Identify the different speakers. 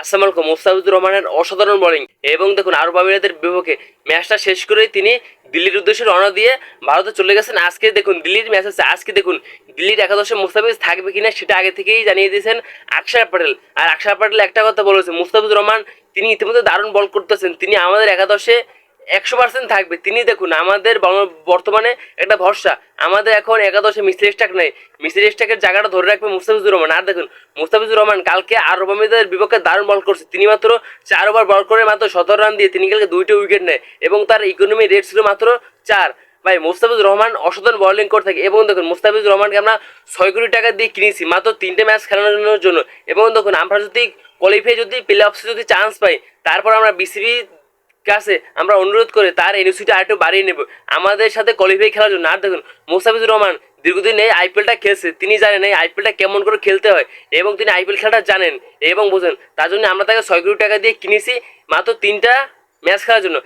Speaker 1: আসসালামু আলাইকুম, মুস্তাফিজুর রহমানের অসাধারণ বোলিং। এবং দেখুন, আরব আমিরাতের বিপক্ষে ম্যাচটা শেষ করেই তিনি দিল্লির উদ্দেশ্যে রওনা দিয়ে ভারতে চলে গেছেন। আজকে দেখুন, দিল্লির ম্যাচ আছে আজকে দেখুন, দিল্লির একাদশে মুস্তাফিজ থাকবে কিনা সেটা আগে থেকেই জানিয়ে দিয়েছেন আকসার প্যাটেল। আর আকসার প্যাটেল একটা কথা বলেছে, মুস্তাফিজুর রহমান, তিনি ইতিমধ্যে দারুণ বল করতেছেন। তিনি আমাদের একাদশে একশো পার্সেন্ট থাকবে। তিনি দেখুন, আমাদের বর্তমানে একটা ভরসা। আমাদের এখন একাদশে মিস্ত্রি স্টাক নেই। মিস্ত্রি স্টাকের জায়গাটা ধরে রাখবে মুস্তাফিজুর রহমান। আর দেখুন, মুস্তাফিজুর রহমান কালকে আর আমিরাতের বিপক্ষে দারুণ বল করছে। তিনি মাত্র চার ওভার বল করে মাত্র সতেরো রান দিয়ে তিনি কালকে দুইটা উইকেট নেয় এবং তার ইকোনমি রেট ছিল মাত্র চার। ভাই, মুস্তাফিজুর রহমান অসাধারণ বোলিং করে থাকে এবং দেখুন, মুস্তাফিজুর রহমানকে আমরা ছয় কোটি টাকা দিয়ে কিনেছি মাত্র তিনটে ম্যাচ খেলানোর জন্য। এবং দেখুন আমরা যদি কোয়ালিফাই যদি প্লে অফসে যদি চান্স পাই, তারপর আমরা বিসিবি কাছে আমরা অনুরোধ করে তার এনএসিটা আরেকটু বাড়িয়ে নেব। আমাদের সাথে কোয়ালিফাই খেলার জন্য। আর দেখুন, মোস্তাফিজুর রহমান দীর্ঘদিন এই আইপিএলটা খেলছে। তিনি জানেন এই আইপিএলটা কেমন করে খেলতে হয় এবং তিনি আইপিএল খেলাটা জানেন এবং বোঝেন। তার জন্য আমরা তাকে ছয় কোটি টাকা দিয়ে কিনেছি মাত্র তিনটা ম্যাচ খেলার জন্য।